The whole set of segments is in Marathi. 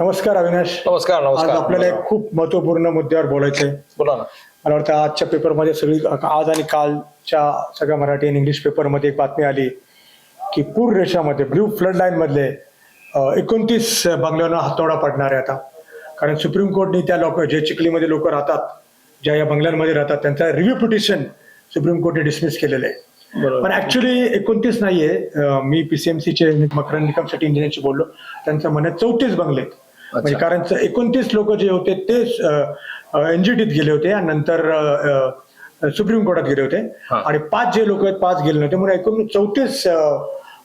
नमस्कार अविनाश. नमस्कार आज नमस्कार आपल्याला एक खूप महत्त्वपूर्ण मुद्द्यावर बोलायचं आहे बोला ना. मला वाटतं आजच्या पेपरमध्ये सगळी आज आणि कालच्या सगळ्या मराठी आणि इंग्लिश पेपरमध्ये एक बातमी आली की पूर रेषामध्ये ब्ल्यू फ्लड लाईन मधले एकोणतीस बंगल्यांना हातोडा पडणार आहे आता. कारण सुप्रीम कोर्टने त्या लोक जे चिखलीमध्ये लोक राहतात ज्या या बंगल्यांमध्ये राहतात त्यांचा रिव्ह्यू पिटिशन सुप्रीम कोर्टने डिसमिस केलेलं आहे. पण ऍक्च्युली एकोणतीस नाहीये. अं, मी पीसीएमसीचे मकरंद निकम सिटी इंजिनियरशी बोललो. त्यांचं म्हणणं चौतीस बंगले आहेत. म्हणजे कारण एकोणतीस लोक जे होते ते एनजीटीत गेले होते आणि नंतर सुप्रीम कोर्टात गेले होते. आणि पाच जे लोक आहेत पाच गेले नव्हते. म्हणून एकूण चौतीस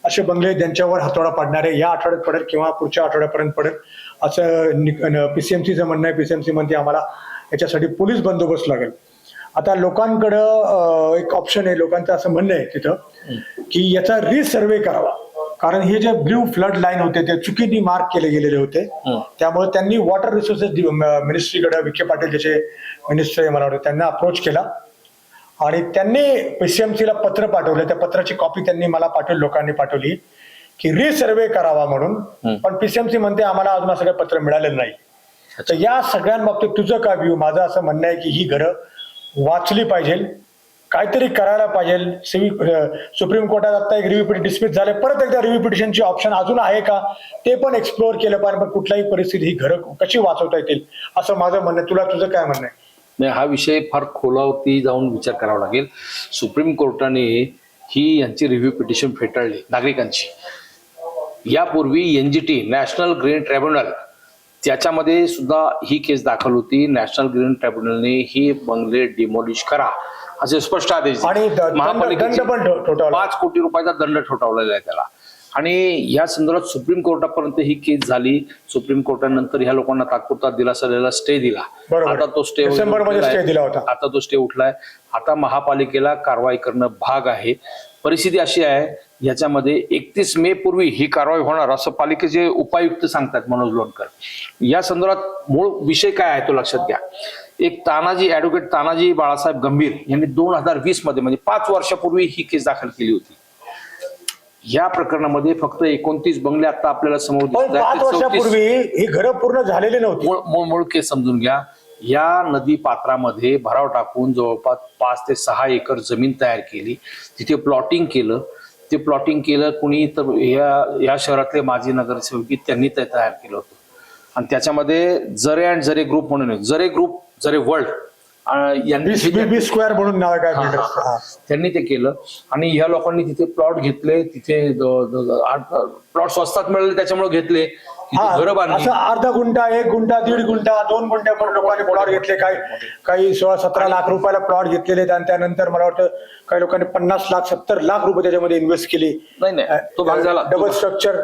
असे बंगले आहेत ज्यांच्यावर हातोडा पडणार आहे या आठवड्यात पडेल किंवा पुढच्या आठवड्यापर्यंत पडेल असं पीसीएमसीचं म्हणणं आहे. पीसीएमसी म्हणते आम्हाला याच्यासाठी पोलीस बंदोबस्त लागेल. आता लोकांकडं एक ऑप्शन आहे लोकांचं असं म्हणणं आहे तिथं की याचा रिसर्वे करावा. कारण हे जे ब्ल्यू फ्लड लाईन होते ते चुकीने मार्क केले गेलेले होते. त्यामुळे त्यांनी वॉटर रिसोर्सेस मिनिस्ट्रीकडे विखे पाटील ज्याचे मिनिस्टर आहे मला वाटतं त्यांना अप्रोच केला. आणि त्यांनी पीसीएमसीला पत्र पाठवलं. त्या पत्राची कॉपी त्यांनी मला पाठवली लोकांनी पाठवली की रिसर्वे करावा म्हणून. पण पीसीएमसी म्हणते आम्हाला अजून असं काही पत्र मिळालेलं नाही. तर या सगळ्यांबाबतीत तुझं काय व्ह्यू माझं असं म्हणणं आहे की ही घरं वाचली पाहिजे. काहीतरी करायला पाहिजे. सिव्हिक सुप्रीम कोर्टात आता एक रिव्ह्यू पिटिशन डिस्मिस झाले. परत एकदा रिव्ह्यू पिटिशनची ऑप्शन अजून आहे का? ते पण एक्सप्लोअर केलं पाहिजे. पण कुठल्याही परिस्थिती ही घरं कशी वाचवता येतील? असं माझं म्हणणं आहे. तुला तुझं काय म्हणणं आहे? नाही हा विषय फार खोलावरती जाऊन विचार करावा लागेल. सुप्रीम कोर्टाने ही यांची रिव्ह्यू पिटिशन फेटाळली नागरिकांची. यापूर्वी N G T national green tribunal त्याच्यामध्ये सुद्धा ही केस दाखल होती. नॅशनल ग्रीन ट्रायब्युनलने ही बंगले डिमॉलिश करा. असे स्पष्ट आदेश दिले. आणि द- दंड- महापालिकेचे दंड पण ठो- ठोठावला. पाच कोटी रुपयाचा दंड ठोठावलेला आहे त्याला आणि या संदर्भात सुप्रीम कोर्टापर्यंत ही केस झाली सुप्रीम कोर्टानंतर ह्या लोकांना तात्पुरता दिलासा दिला स्टे दिला बरोबर. आता तो स्टे डिसेंबरमध्ये stay दिला होता. आता तो स्टे उठलाय आता महापालिकेला कारवाई करणं भाग आहे परिस्थिती अशी आहे याच्यामध्ये एकतीस मे पूर्वी ही कारवाई होणार असं पालिकेचे उपायुक्त सांगतात मनोज लोणकर या संदर्भात मूळ विषय काय आहे तो लक्षात घ्या एक तानाजी ऍडव्होकेट तानाजी बाळासाहेब गंभीर यांनी दोन हजार वीसमध्ये म्हणजे पाच वर्षापूर्वी ही केस दाखल केली होती. या प्रकरणामध्ये फक्त एकोणतीस बंगले आता आपल्याला समोर पण दिसत आहेत. पाच ते 34 वर्षापूर्वी ही घरं पूर्ण झालेली नव्हती. मूळ मूळ मूळ केस समजून घ्या. या नदी पात्रामध्ये भराव टाकून जवळपास पाच ते सहा एकर जमीन तयार केली. तिथे प्लॉटिंग केलं. ते प्लॉटिंग केलं कुणी तर या या शहरातले माजी नगरसेवकी त्यांनी ते तयार केलं होतं. आणि त्याच्यामध्ये जरे अँड जरे ग्रुप म्हणून. जरे ग्रुप जरे वर्ल्ड. यांनी स्क्वेअर म्हणून नाव काय. त्यांनी ते केलं. आणि ह्या लोकांनी तिथे प्लॉट घेतले तिथे प्लॉट स्वस्तात मिळाले त्याच्यामुळे घेतले. घरं हा बांधली. अर्धा गुंठा एक गुंठा दीड गुंठा दोन गुंठा पण लोकांनी प्लॉट घेतले. काही काही सोळा सतरा लाख रुपयाला प्लॉट घेतलेले आणि त्यानंतर मला वाटतं काही लोकांनी पन्नास लाख सत्तर लाख रुपये त्याच्यामध्ये इन्व्हेस्ट केली. नाही नाही. तो भाग झाला. Double structure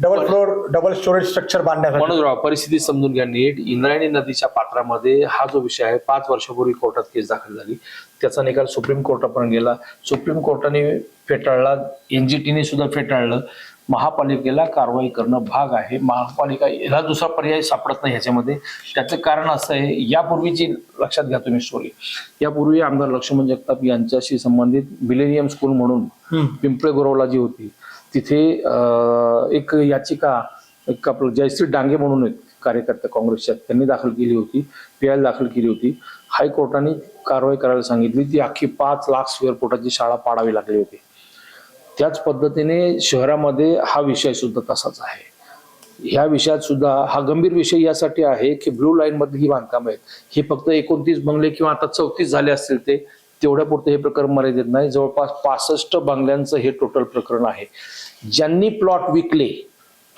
double floor double storage structure बांधण्यासाठी. मनोजराव परिस्थिती समजून घ्या नीट. इंद्रायणी नदीच्या पात्रामध्ये हा जो विषय आहे पाच वर्षापूर्वी कोर्टात केस दाखल झाली. त्याचा निकाल सुप्रीम कोर्टापर्यंत गेला. सुप्रीम कोर्टाने फेटाळला एनजीटीने सुद्धा फेटाळलं. महापालिकेला कारवाई करणं भाग आहे. महापालिका ह्याला दुसरा पर्याय सापडत नाही ह्याच्यामध्ये. त्याचं कारण असं आहे यापूर्वीची लक्षात घ्या तुम्ही स्टोरी यापूर्वी आमदार लक्ष्मण जगताप यांच्याशी संबंधित मिलेनियम स्कूल म्हणून. पिंपळे गुरवला जी होती तिथे एक याचिका एक आपलं जयश्री डांगे म्हणून एक कार्यकर्ते काँग्रेसच्या त्यांनी दाखल केली होती पी आय दाखल केली होती. हायकोर्टाने कारवाई करायला सांगितली. ती अख्खी पाच लाख स्क्वेअर फुटाची शाळा पाडावी लागली होती. त्याच पद्धतीने शहरामध्ये हा विषय सुद्धा तसाच आहे. ह्या विषयात सुद्धा हा गंभीर विषय यासाठी आहे की ब्लू लाईन मधली ही बांधकाम आहेत. हे फक्त एकोणतीस बंगले किंवा आता चौतीस झाले असतील ते तेवढ्या पुरते हे प्रकरण मर्यादित नाही. जवळपास पासष्ट बंगल्यांचं हे टोटल प्रकरण आहे. ज्यांनी प्लॉट विकले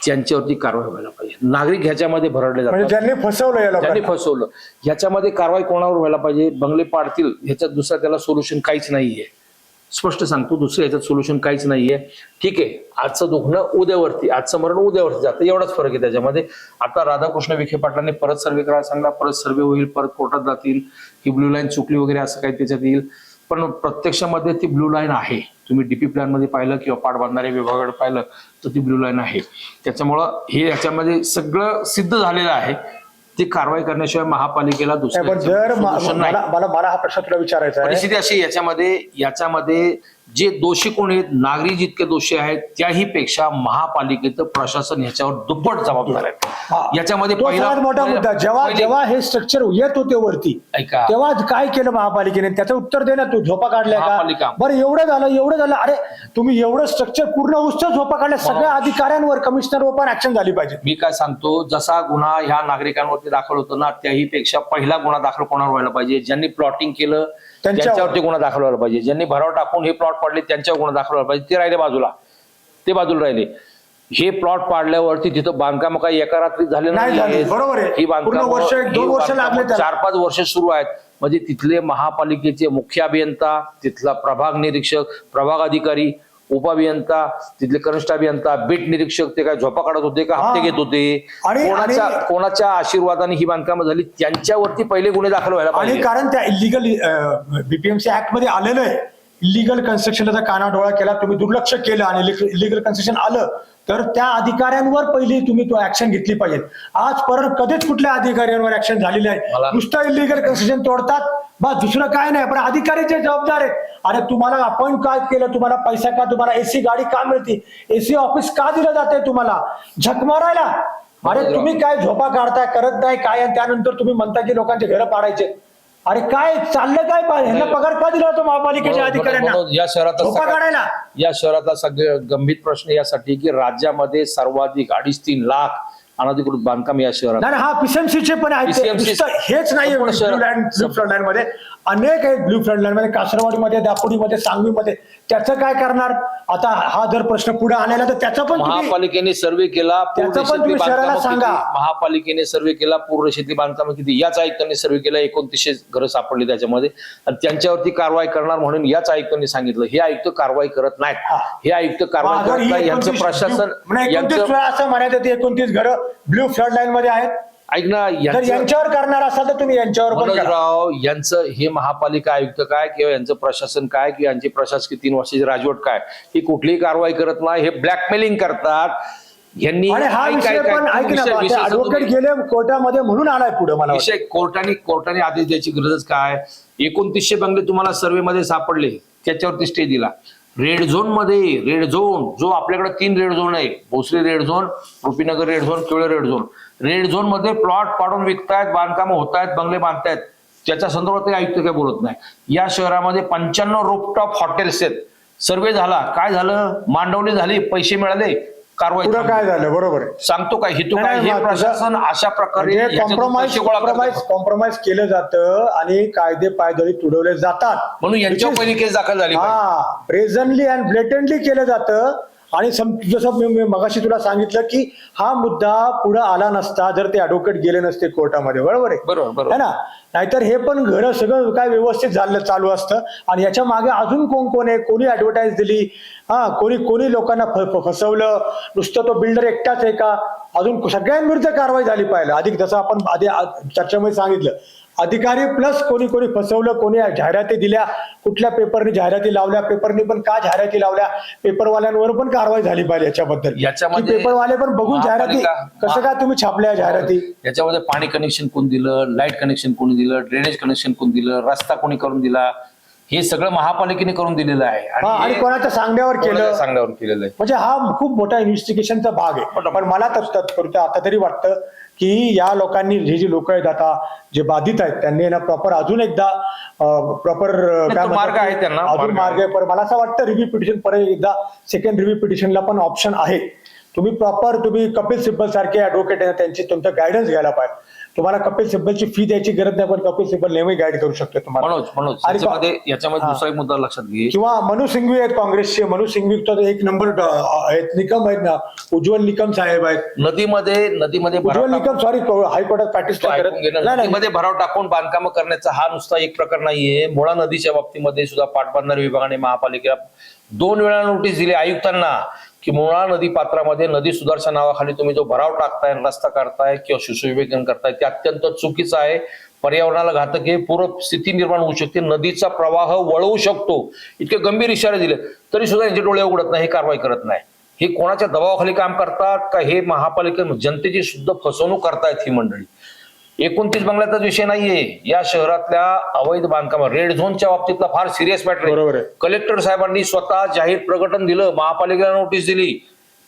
त्यांच्यावरती कारवाई व्हायला पाहिजे. नागरिक ह्याच्यामध्ये भरडले म्हणजे जातात ज्यांनी फसवलं या त्यांनी फसवलं. ह्याच्यामध्ये कारवाई कोणावर व्हायला पाहिजे? बंगले पाडतील. ह्याच्यात दुसरा त्याला सोल्युशन काहीच नाहीये. स्पष्ट सांगतो दुसरं याच्यात सोल्युशन काहीच नाहीये. ठीक आहे आजचं दुखणं उद्यावरती आजचं मरण उद्यावरती जातं एवढाच फरक आहे त्याच्यामध्ये. आता राधाकृष्ण विखे पाटलांनी परत सर्वे करायला सांगला परत सर्वे होईल परत कोर्टात जातील ही ब्ल्यू लाईन चुकली वगैरे असं काही त्याच्यात येईल. पण प्रत्यक्षामध्ये ती ब्ल्यू लाईन आहे. तुम्ही डीपी प्लॅनमध्ये पाहिलं किंवा पाठ बांधणाऱ्या विभागाकडे पाहिलं तर ती ब्ल्यू लाईन आहे. त्याच्यामुळं हे याच्यामध्ये सगळं सिद्ध झालेलं आहे. ती कारवाई करण्याशिवाय महापालिकेला दुसरं. मला मला हा प्रश्न तुला विचारायचा परिस्थिती अशी याच्यामध्ये याच्यामध्ये जे दोषी कोण आहेत नागरिक जितके दोषी आहेत त्याही पेक्षा महापालिकेचं प्रशासन ह्याच्यावर दुप्पट जबाबदार. आहे. याच्यामध्ये तो पहिला सगळ्यात मोठा मुद्दा. जेव्हा पहिले- जेव्हा हे स्ट्रक्चर येत होते वरती ऐका. तेव्हा काय केलं महापालिकेने? त्याचं उत्तर दे ना तू. झोपा काढल्या महापालिका. का बरं एवढं झालं एवढं झालं. अरे तुम्ही एवढं स्ट्रक्चर पूर्ण उच्च झोपा काढल्या. सगळ्या अधिकाऱ्यांवर कमिशनर पण ऍक्शन झाली पाहिजे. मी काय सांगतो जसा गुन्हा ह्या नागरिकांवरती दाखल होतो ना त्याही पेक्षा पहिला गुन्हा दाखल कोणावर व्हायला पाहिजे? ज्यांनी प्लॉटिंग केलं त्यांच्यावर. त्यांच्यावरती गुन्हा दाखल व्हायला पाहिजे. ज्यांनी भराव टाकून हे प्लॉट पाडले त्यांच्यावर गुन्हा दाखल व्हायला पाहिजे. ते राहिले बाजूला. ते बाजूला राहिले. हे प्लॉट पाडल्यावरती तिथं बांधकाम काही एका रात्री झाले नाही बरोबर आहे. ही बांधकाम वर्ष, एक दोन वर्ष लागले त्याला. चार पाच वर्ष सुरू आहेत. म्हणजे तिथले महापालिकेचे मुख्य अभियंता तिथला प्रभाग निरीक्षक प्रभाग अधिकारी उपअभियंता तिथले कनिष्ठ अभियंता बीट निरीक्षक ते काय झोपा काढत होते का हप्ते. घेत होते? आणि- कोणाच्या कोणाच्या आशीर्वादाने ही बांधकामं झाली? त्यांच्यावरती पहिले गुन्हे दाखल व्हायला आणि पाहिजे. कारण त्या इलिगल बीपीएमसी ऍक्टमध्ये आलेलं आहे. इलिगल कन्स्ट्रक्शनला काना डोळा केला तुम्ही दुर्लक्ष केलं आणि इलिगल कन्स्ट्रक्शन आलं तर त्या अधिकाऱ्यांवर पहिली तुम्ही तो ऍक्शन घेतली पाहिजे. आज परत कधीच कुठल्या अधिकाऱ्यांवर ऍक्शन झालेली आहे नुसतं इलिगल कन्स्ट्रक्शन तोडतात बस दुसरं काय नाही पण अधिकारी जे जबाबदार आहेत. अरे तुम्हाला आपण काय केलं तुम्हाला पैसा का तुम्हाला एसी गाडी का मिळते? एसी ऑफिस का दिलं जाते तुम्हाला? झक मारायला. अरे तुम्ही काय झोपा काढताय करत नाही काय आणि त्यानंतर तुम्ही म्हणता की लोकांचे घरं पाडायचे. अरे काय चाललं काय पाहिजे ह्यांना पगार का दिला होता महापालिकेच्या अधिकाऱ्यांना? या शहरात झोपा काढायला. या शहरातला सगळे गंभीर प्रश्न यासाठी की राज्यामध्ये सर्वाधिक अडीच तीन लाख अनधिकृत बांधकाम या शहरात नाही हा पीसीएमसीचे पण आहेत ते. PCMC नुसतं हेच नाही संपूर्ण ब्लू लँड ब्लू फ्लड लँडमध्ये अनेक आहेत ब्लू फ्लड लँडमध्ये कासरवाडीमध्ये दापोडीमध्ये सांगवीमध्ये त्याचं काय करणार? आता हा जर प्रश्न पुढे आलेला तर त्याचा पण तुम्ही- महापालिकेने सर्वे केला पूर्ण त्याचं पण शेती तुम्ही शहराला बांधकामं सांगा. महापालिकेने सर्वे केला पूर्ण शेती बांधकाम किती याच आयुक्तांनी सर्वे केला एकोणतीसशे घरं सापडली त्याच्यामध्ये. आणि त्यांच्यावरती कारवाई करणार म्हणून याच आयुक्तांनी सांगितलं. हे आयुक्त कारवाई करत नाहीत. हा. हे आयुक्त कारवाई करत नाही. यांचं 29 प्रशासन ब्लू- नाही, 29 यांचं वेळा असं म्हणायचं ते एकोणतीस घरं ब्लू फ्लड लाईन मध्ये आहेत. ऐक ना जर यांचं यांच्यावर करणार असाल तर तुम्ही यांच्यावर पण करा. मनोजराव यांचं हे महापालिका आयुक्त काय किंवा यांचं प्रशासन काय किंवा यांची प्रशासकीय तीन वर्षाची राजवट काय ही कुठलीही कारवाई करत नाही हे ब्लॅकमेलिंग करतात यांनी आणि हा ऐक- विषय ऐक- ऐक- पण ऐक ना विषय- विषय ऍडव्होकेट समजून गेले कोर्टामध्ये म्हणून आलाय पुढे मला वाटतं. विषय कोर्टाने कोर्टाने आदेश द्यायची गरजच काय एकोणतीसशे बंगले तुम्हाला सर्वे मध्ये सापडले त्याच्यावरती स्टे दिला रेड झोनमध्ये रेड झोन जो आपल्याकडे तीन रेड झोन आहे Bhosari red zone Rupinagar red zone Kivale red zone red झोनमध्ये प्लॉट पाडून विकतायत बांधकामं होत आहेत बंगले बांधतायत. त्याच्या संदर्भात ते आयुक्त काय बोलत नाही. या शहरामध्ये पंच्याण्णव रोपटॉप हॉटेल्स आहेत. सर्वे झाला. काय झालं? मांडवली झाली. पैसे मिळाले. कारवाई. काय झालं? बरोबर सांगतो काय? हेतू काय? हे प्रशासन अशा प्रकारे कॉम्प्रोमाइज करतं. कॉम्प्रोमाइज कॉम्प्रोमाइज केलं जातं आणि कायदे पायदळी तुडवले जातात. म्हणून is- पहिली केस दाखल झाली. हा प्रेझेंटली अँड ब्लेटंटली केलं जातं. आणि सम- जसं मगाशी तुला सांगितलं की हा मुद्दा पुढे आला नसता जर ते ऍडव्होकेट गेले नसते कोर्टामध्ये बरोबर आहे? बरोबर है ना? नाहीतर हे पण घर सगळं काय व्यवस्थित झालं चालू असतं. आणि याच्या मागे अजून कोण कोण आहे? कोणी ऍडव्हर्टाईज दिली? हा कोणी कोणी लोकांना फसवलं? नुसतं तो बिल्डर एकटाच आहे का? अजून सगळ्यांविरुद्ध कारवाई झाली पाहिजे अधिक जसं आपण आधी चर्चेमध्ये सांगितलं अधिकारी प्लस कोणी कोणी फसवलं कोणी जाहिराती दिल्या कुठल्या पेपरने जाहिराती लावल्या पेपरने पण का जाहिराती लावल्या पेपरवाल्यांवर पण कारवाई झाली पाहिजे याच्याबद्दल. याच्यामध्ये पेपरवाले पण बघून जाहिराती कसं काय तुम्ही छापल्या जाहिराती? याच्यामध्ये पाणी कनेक्शन कोण दिलं लाइट कनेक्शन कोणी दिलं ड्रेनेज कनेक्शन कोण दिलं रस्ता कोणी करून दिला हे सगळं महापालिकेने करून दिलेलं आहे. हा आणि हे कोणाच्या सांगण्यावर कोणाच्या केलं? सांगण्यावर केलेलं आहे. म्हणजे हा खूप मोठा इन्व्हेस्टिगेशनचा भाग आहे. पण मला तर तात्पुरतं आता तरी वाटतं की या लोकांनी जे जे लोक आहेत आता जे बाधित आहेत त्यांनी ना प्रॉपर अजून एकदा प्रॉपर तो मार्ग आहे त्यांना, अजून मार्ग मार्ग आहे. पण मला असं वाटतं रिव्ह्यू पिटिशन परत एकदा सेकंड रिव्ह्यू पिटिशनला पण ऑप्शन आहे. तुम्ही प्रॉपर तुम्ही कपिल सिब्बल सारखे ऍडव्होकेट आहे त्यांची तुमचं गायडन्स घ्यायला पाहिजे. तुम्हाला कपिल सिब्बलची फी द्यायची गरज नाही पण कपिल सिब्बल नेहमी गाईड करू शकतो तुम्हाला. मनोज मनोज आणि याच्यामध्ये याच्यामध्ये. दुसरा एक मुद्दा लक्षात घे. किंवा मनु सिंघवी आहेत काँग्रेसचे. मनु सिंघवी तर एक नंबर ड- आहेत निकम आहेत ना. उज्ज्वल निकम साहेब आहेत. नदीमध्ये नदीमध्ये भराव उज्ज्वल टाकून- निकम सॉरी हायकोर्टात प्रॅक्टिस तो ऐकून. नाही नाही. नदीमध्ये भराव टाकून बांधकाम करण्याचा हा नुसता एक प्रकार नाहीये. मुळा नदीच्या बाबतीमध्ये सुद्धा पाटबंधारे विभागाने महापालिकेला दोन वेळा नोटीस दिली. आयुक्तांना की मुळा नदी पात्रामध्ये नदी सुधारच्या नावाखाली तुम्ही जो भराव टाकताय रस्ता करताय किंवा सुशोभीकरण करताय ते अत्यंत चुकीचं आहे. पर्यावरणाला घातक आहे पूर्व स्थिती निर्माण होऊ शकते. नदीचा प्रवाह वळवू शकतो. इतके गंभीर इशारे दिले तरी सुद्धा यांचे डोळे उघडत नाही हे कारवाई करत नाही. हे कोणाच्या दबावाखाली काम करतात का? हे महापालिका जनतेची सुद्धा फसवणूक करतायत ही मंडळी. एकोणतीस बंगल्याचाच विषय नाहीये या शहरातल्या अवैध बांधकाम रेड झोनच्या बाबतीतला फार सिरियस मॅटर बरोबर आहे. कलेक्टर साहेबांनी स्वतः जाहीर प्रकटन दिलं महापालिकेला नोटीस दिली.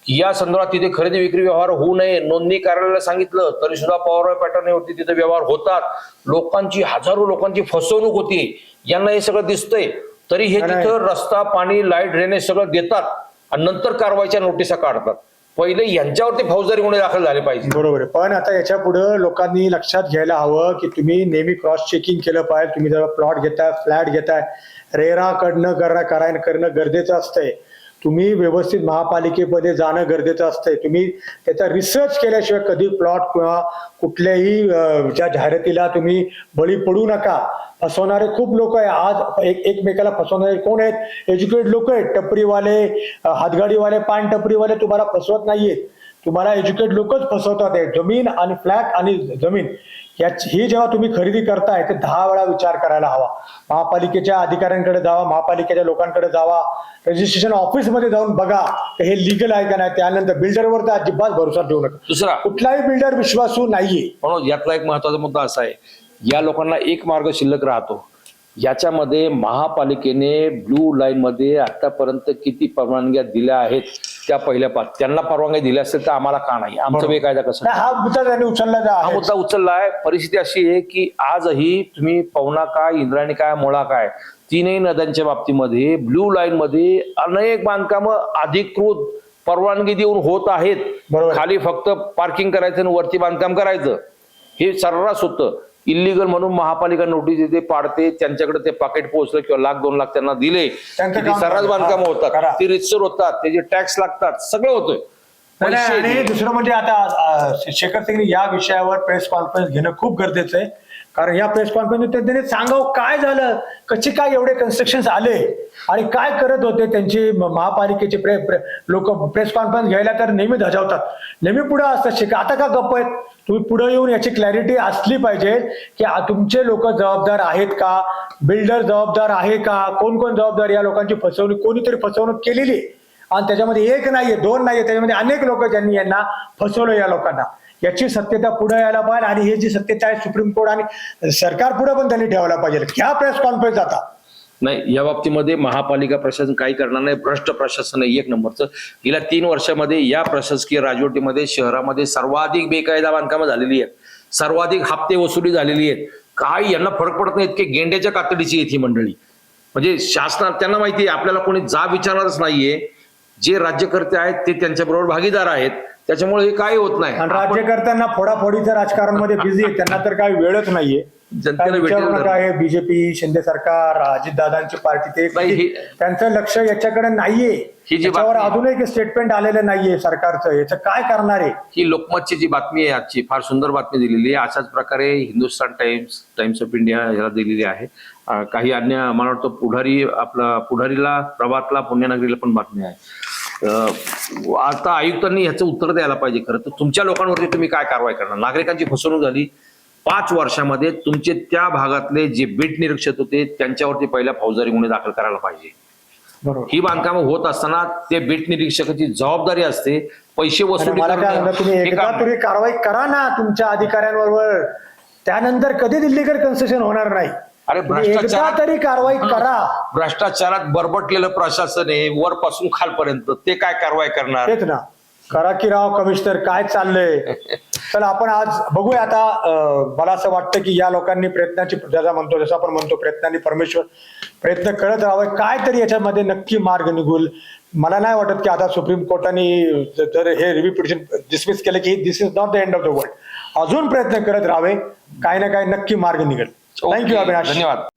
की या संदर्भात तिथे खरेदी विक्री व्यवहार होऊ नये नोंदणी कार्यालयाला सांगितलं तरी सुद्धा पॉवर पॅटर्नवरती तिथे व्यवहार होतात. लोकांची हजारो लोकांची फसवणूक होती. यांना हे सगळं दिसतंय. तरी हे नाही. तिथं रस्ता पाणी लाइट ड्रेनेज सगळं देतात. आणि नंतर कारवाईच्या नोटिसा काढतात. पहिले यांच्यावरती फौजदारी गुन्हे दाखल झाले पाहिजे. बरोबर आहे. पण आता याच्यापुढे लोकांनी लक्षात घ्यायला हवं की तुम्ही नेहमी क्रॉस चेकिंग केलं पाहिजे. तुम्ही जर प्लॉट घेताय फ्लॅट घेताय रेरा कडनं करणं करायन करणं गरजेचं असतंय. तुम्ही व्यवस्थित महापालिकेमध्ये जाणं गरजेचं असतंय. तुम्ही त्याचा रिसर्च केल्याशिवाय कधी प्लॉट किंवा कुठल्याही ज्या जाहिरातीला तुम्ही बळी पडू नका. फसवणारे खूप लोक आहे. आज एक एकमेकाला फसवणारे कोण आहेत? एज्युकेटेड लोक आहेत. टपरीवाले हातगाडीवाले पान टपरीवाले तुम्हाला फसवत नाहीयेत तुम्हाला एज्युकेट लोकच फसवतात आहे जमीन आणि फ्लॅट आणि जमीन. याची ही जेव्हा तुम्ही खरेदी करताय ते दहा वेळा विचार करायला हवा. महापालिकेच्या अधिकाऱ्यांकडे जावा महापालिकेच्या लोकांकडे जावा. रजिस्ट्रेशन ऑफिसमध्ये जाऊन बघा हे लिगल आहे का नाही? त्यानंतर बिल्डरवर तर अजिबात भरोसा ठेवू नका. दुसरा. कुठलाही बिल्डर विश्वासू नाहीये. म्हणून यातला एक महत्त्वाचा मुद्दा असा आहे या लोकांना एक मार्ग शिल्लक राहतो. याच्यामध्ये महापालिकेने ब्लू लाईन मध्ये आतापर्यंत किती परवानग्या दिल्या आहेत त्या पहिल्या पाच त्यांना परवानग्या दिल्या असेल तर आम्हाला का नाही? आमचं. बेकायदा कसं हा मुद्दा त्यांनी उचलला हा मुद्दा उचलला आहे. परिस्थिती अशी आहे की आजही तुम्ही पवना काय इंद्रायणी काय मुळा काय तीनही नद्यांच्या बाबतीमध्ये ब्लू लाईन मध्ये अनेक बांधकाम अधिकृत परवानगी देऊन होत आहेत. खाली फक्त पार्किंग करायचं आणि वरती बांधकाम करायचं. हे सर्रास होतं. इलिगल म्हणून महापालिका नोटीस देते पाडते त्यांच्याकडे ते पाकिट पोहोचलं किंवा लाख दोन लाख त्यांना दिले सर्रास. बांधकाम होतात. ती रितसर होतात त्याचे टॅक्स लागतात सगळं होतंय आणि दुसरं म्हणजे आता शेखर सिंगने या विषयावर प्रेस कॉन्फरन्स घेणं खूप गरजेचं आहे कारण या प्रेस कॉन्फरन्स त्यांनी सांगावं काय झालं कसे काय एवढे कन्स्ट्रक्शन आले आणि काय करत होते त्यांची म- महापालिकेचे प्रे, प्रे, लोक प्रेस कॉन्फरन्स घ्यायला तर नेहमी धजावतात. नेहमी पुढे असतात शिका आता का गप्प आहेत? तुम्ही पुढे येऊन याची क्लॅरिटी असली पाहिजे की तुमचे लोक जबाबदार आहेत का? बिल्डर जबाबदार आहे का? कोण कोण जबाबदार? या लोकांची फसवणूक कोणीतरी फसवणूक केलेली आहे. आणि त्याच्यामध्ये एक नाहीये दोन नाहीये त्याच्यामध्ये अनेक लोक ज्यांनी यांना फसवलं या लोकांना. याची सत्यता पुढे यायला पाहिजे आणि हे जी सत्यता आहे सुप्रीम कोर्ट आणि सरकार पुढे पण त्यांनी ठेवायला पाहिजे. घ्या प्रेस कॉन्फरन्स आता. नाही या बाबतीमध्ये महापालिका प्रशासन काही करणार नाही भ्रष्ट प्रशासन आहे एक नंबरचं. गेल्या तीन वर्षामध्ये या प्रशासकीय राजवटीमध्ये शहरामध्ये सर्वाधिक बेकायदा बांधकामं झालेली आहेत. सर्वाधिक हप्ते वसुली झालेली आहेत. काही यांना फरक पडत नाही इतके गेंड्याच्या कातडीची येते मंडळी. म्हणजे शासना त्यांना माहिती आहे आपल्याला कोणी जा विचारणारच नाहीये. जे राज्यकर्ते आहेत ते त्यांच्याबरोबर भागीदार आहेत. त्याच्यामुळे हे काही होत नाही. आणि राज्यकर्त्यांना फोडाफोडीच्या राजकारणमध्ये बिझी आहे त्यांना तर काही वेळच नाहीये. जनतेला विचारू नका हे बीजेपी शिंदे सरकार अजितदादांची पार्टी ते त्यांचं लक्ष याच्याकडे नाहीये. ही याच्यावर अजूनही एक स्टेटमेंट आलेलं नाहीये सरकारचं. याचं काय करणार आहे? ही लोकमतची जी बातमी आहे आजची फार सुंदर बातमी दिलेली आहे. अशाच प्रकारे Hindustan Times Times of India याला दिलेली आहे. काही अन्य मला वाटतं पुढारी आपला पुढारीला प्रभातला पुण्यनगरीला पण बातमी आहे. आता आयुक्तांनी ह्याचं उत्तर द्यायला पाहिजे खरं तर. तुमच्या लोकांवरती तुम्ही काय कारवाई करणार? नागरिकांची फसवणूक झाली. पाच वर्षामध्ये तुमचे त्या भागातले जे बीट निरीक्षक होते त्यांच्यावरती पहिल्या फौजदारी गुन्हे दाखल करायला पाहिजे. ही बांधकामं होत असताना ते बीट निरीक्षकाची जबाबदारी असते. पैसे वसुली कारवाई करा ना तुमच्या अधिकाऱ्यांबरोबर. त्यानंतर कधी दिल्लीकर कन्सेशन होणार नाही? अरे एकदा भ्रष्टाचार- तरी कारवाई करा. भ्रष्टाचारात बरबटलेलं प्रशासन आहे वरपासून खालपर्यंत. ते काय कारवाई करणार? तेच ना. करा की राव कमिशनर काय चाललंय? चला आपण आज बघूया आता मला असं वाटतं की या लोकांनी प्रयत्नाची ज्याचा म्हणतो जसं आपण म्हणतो प्रयत्नांनी परमेश्वर प्रयत्न करत राहावे. काय तरी याच्यामध्ये नक्की मार्ग निघूल मला नाही वाटत की आता सुप्रीम कोर्टाने जर हे रिव्ह्यू पिटिशन डिसमिस केलं की this is not the end of the world अजून प्रयत्न करत राहावे. काही ना काही नक्की मार्ग निघेल. थँक्यू ओके, अविनाश धन्यवाद